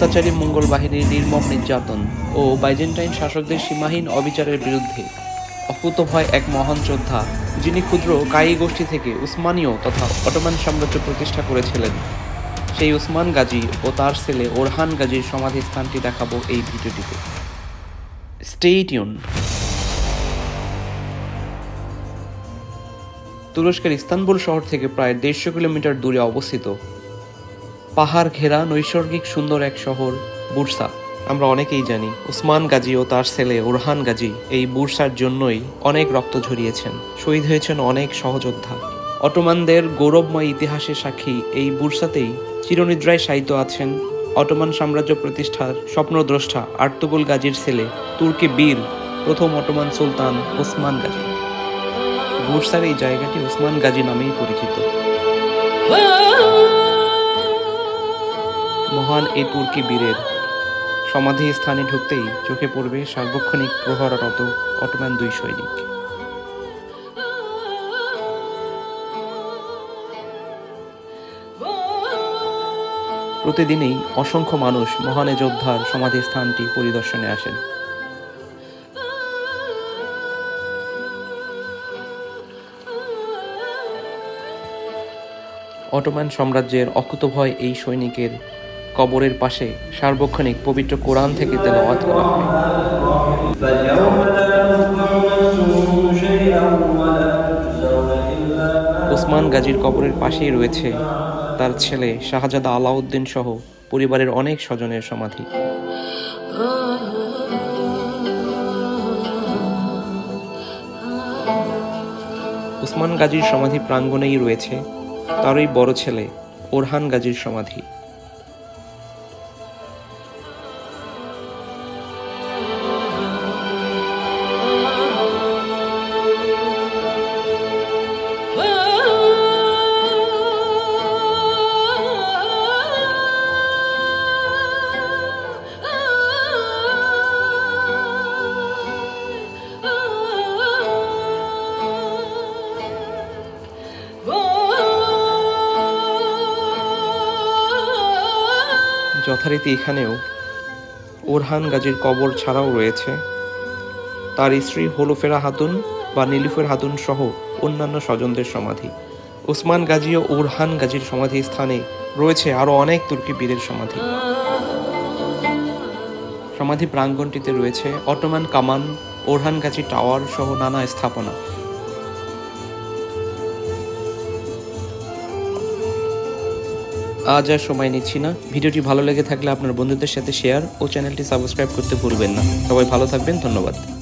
অত্যাচারী মঙ্গল বাহিনীর নির্মম নির্যাতন ও বাইজেন্টাইন শাসকদের সীমাহীন অবিচারের বিরুদ্ধে অকুতভয় এক মহান যোদ্ধা, যিনি ক্ষুদ্র কায়ী গোষ্ঠী থেকে উসমানীয় তথা অটোমান সাম্রাজ্য প্রতিষ্ঠা করেছিলেন। সেই উসমান গাজী ও তার ছেলে ওরহান গাজীর সমাধি স্থানটি দেখাবো এই ভিডিওটিতে। স্টেইটিউন। তুরস্কের ইস্তানবুল শহর থেকে প্রায় দেড়শো কিলোমিটার দূরে অবস্থিত পাহাড় ঘেরা নৈসর্গিক সুন্দর এক শহর, বুরসা। আমরা অনেকেই জানি উসমান গাজী ও তার ছেলে ওরহান গাজী এই বুরসার জন্যই অনেক রক্ত ঝরিয়েছেন। শহীদ হয়েছেন অনেক সহযোদ্ধা। অটোমানদের গৌরবময় ইতিহাসের সাক্ষী এই বুরসাতেই চিরনিদ্রায় শায়িত আছেন অটোমান সাম্রাজ্য প্রতিষ্ঠার স্বপ্নদ্রষ্টা আর্তুগুল গাজীর ছেলে তুর্কি বীর প্রথম অটোমান সুলতান ওসমান গাজী। বুরসার এই জায়গাটি ওসমান গাজী নামেই পরিচিত। মহান এই তুর্কি বীরের? সমাধি স্থানে ঢুকতেই চোখে পড়বে সার্বক্ষণিক প্রহরারত অটোম্যান দুই সৈনিক। প্রতিদিনই অসংখ্য মানুষ মহান যোদ্ধার সমাধি স্থানটি পরিদর্শনে আসেন। অটোম্যান সাম্রাজ্যের অকুতভয় এই সৈনিকের কবরের পাশে সার্বক্ষণিক পবিত্র কোরআন থেকে তেলাওয়াত করা হয়। ওসমান গাজীর কবরের পাশেই রয়েছে তার ছেলে শাহজাদা আলাউদ্দিন সহ পরিবারের অনেক স্বজনের সমাধি। উসমান গাজীর সমাধি প্রাঙ্গণেই রয়েছে, তারই বড় ছেলে ওরহান গাজীর সমাধি। যথারীতি এখানেও ওরহান গাজীর কবর ছাড়াও রয়েছে। তার স্ত্রী হোলোফেরা হাতুন বা নীলুফের হাতুন সহ অন্যান্য স্বজনদের সমাধি। ওসমান গাজী ও ওরহান গাজীর সমাধি স্থানে রয়েছে আরও অনেক তুর্কি বীরের সমাধি। সমাধি প্রাঙ্গণটিতে রয়েছে অটোমান কামান, ওরহান গাজী টাওয়ার সহ নানা স্থাপনা। আজ আর সময় নিচ্ছি না। ভিডিওটি ভালো লেগে থাকলে আপনার বন্ধুদের সাথে শেয়ার ও চ্যানেলটি সাবস্ক্রাইব করতে ভুলবেন না। সবাই ভালো থাকবেন, ধন্যবাদ।